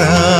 வசிக்கிறார்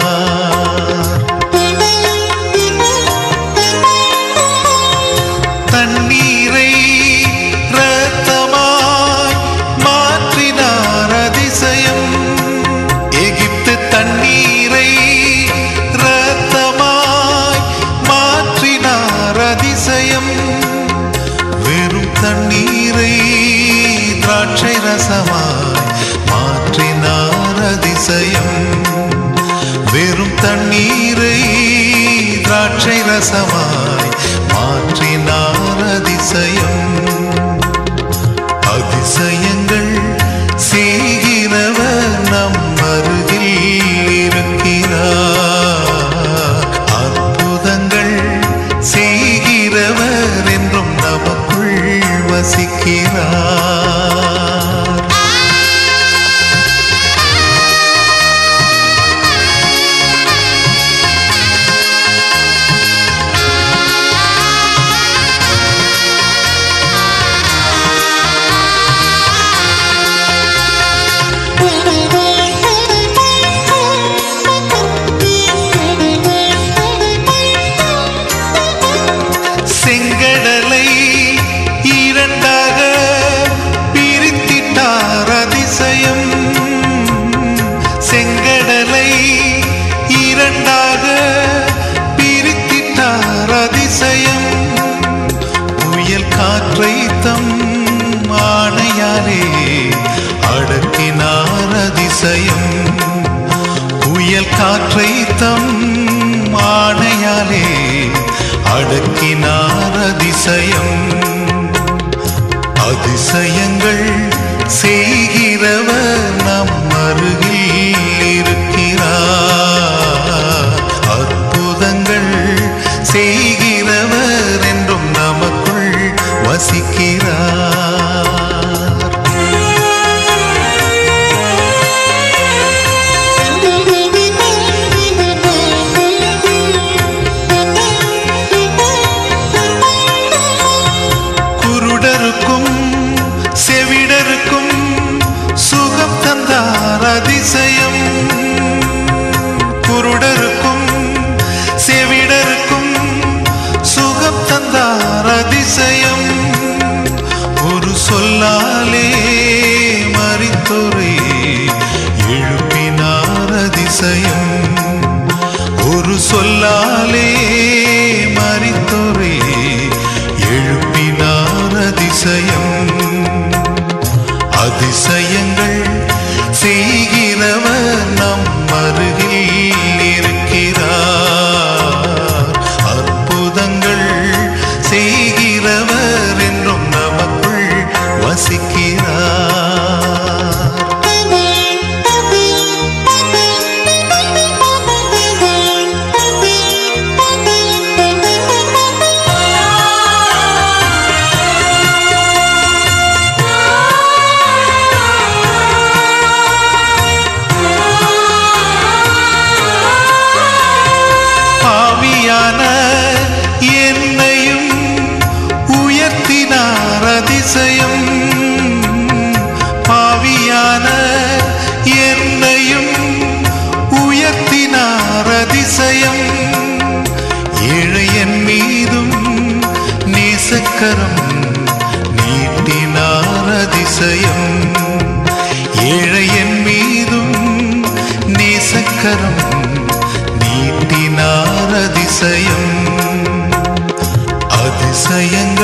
அதிசயம் புயல் காற்றை தம் ஆணையாலே அடக்கினார் அதிசயம். அதிசயங்கள் செய்கிறவர் நம் அருகில் இருக்கிறார். அற்புதங்கள் செய்கிறவர் அதிசயம் ஒரு சொல்லாலே மறித்துறை எழுப்பினார் அதிசயம் ஒரு சொல்லாலே மறித்துறை எழுப்பினார் அதிசயம் அதிசயங்கள் செய்கிறவர் நம் அருகில். செய்கிறவர் கரம் நீட்டினார் அதிசயம். ஏழையன் மீதும் நேசக்கரம் நீட்டினார் அதிசயம். அதிசயங்கள்